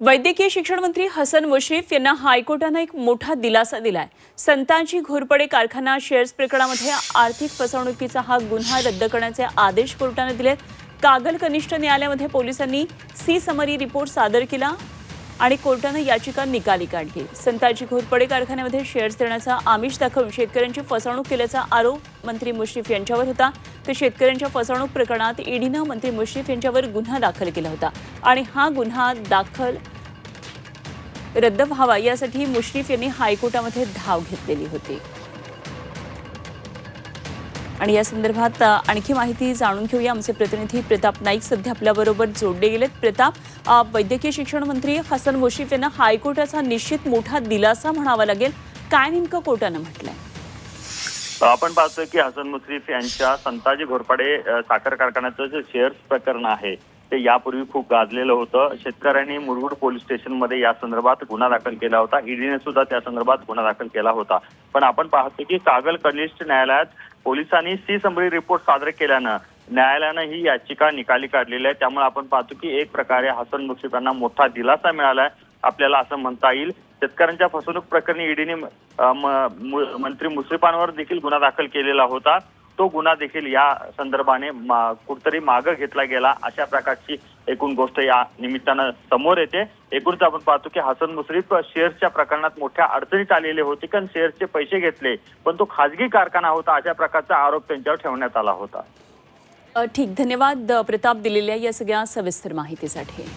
वैद्यकीय शिक्षण मंत्री हसन मुश्रीफ यांना हायकोर्टानं एक मोठा दिलासा दिलाय. संतांची घोरपडे कारखाना शेअर्स प्रकरणामध्ये आर्थिक फसवणुकीचा हा गुन्हा रद्द करण्याचे आदेश कोर्टानं दिलेत. कागल कनिष्ठ न्यायालयामध्ये पोलिसांनी सी समरी रिपोर्ट सादर केला. आणि कोर्टानं याचिका निकाली काढली. संताजी घोरपडे कारखान्यामध्ये शेअर्स देण्याचा आमिष दाखवून शेतकऱ्यांची फसवणूक केल्याचा आरोप मंत्री मुश्रीफ यांच्यावर होता. तर शेतकऱ्यांच्या फसवणूक प्रकरणात ईडीनं मंत्री मुश्रीफ यांच्यावर गुन्हा दाखल केला होता. आणि हा गुन्हा दाखल रद्द व्हावा यासाठी मुश्रीफ यांनी हायकोर्टामध्ये धाव घेतलेली होती. आणि या संदर्भात आणखी माहिती जाणून घेऊया. आमचे प्रतिनिधी प्रताप नाईक सध्या आपल्याबरोबर जोडले गेलेत. प्रताप वैद्यकीय शिक्षण मंत्री हसन मुश्रीफ यांना हायकोर्टाचा निश्चित मोठा दिलासा म्हणावा लागेल. काय नेमकं कोर्टानं म्हटलंय? आपण पाहतोय की हसन मुश्रीफ यांच्या संताजी घोरपाडे साखर कारखान्याचं जे शेअर्स प्रकरण आहे ते यापूर्वी खूप गाजलेलं होतं. शेतकऱ्यांनी मुरगुड पोलीस स्टेशनमध्ये या संदर्भात गुन्हा दाखल केला होता. ईडीने सुद्धा त्या संदर्भात गुन्हा दाखल केला होता. पण आपण पाहतो की कागल कनिष्ठ न्यायालयात पोलिसांनी सी समरी रिपोर्ट सादर केल्यानं न्यायालयानं ही याचिका निकाली काढलेली आहे. त्यामुळे आपण पाहतो की एक प्रकारे हसन मुश्रीफ मोठा दिलासा मिळालाय आपल्याला असं म्हणता येईल. शेतकऱ्यांच्या फसवणूक प्रकरणी ईडीने मंत्री मुश्रीफांवर देखील गुन्हा दाखल केलेला होता. तो गुन्हा देखील या संदर्भाने मा- कुठतरी मागं घेतला गेला अशा प्रकारची एकूण गोष्ट या निमित्तानं समोर येते. एकूणच आपण पाहतो की हसन मुश्रीफ शेअर्सच्या प्रकरणात मोठ्या अडचणीत आलेले होते कारण शेअर्सचे पैसे घेतले पण तो खाजगी कारखाना होता अशा प्रकारचा आरोप त्यांच्यावर ठेवण्यात आला होता. ठीक. धन्यवाद प्रताप दिलेल्या या सगळ्या सविस्तर माहितीसाठी.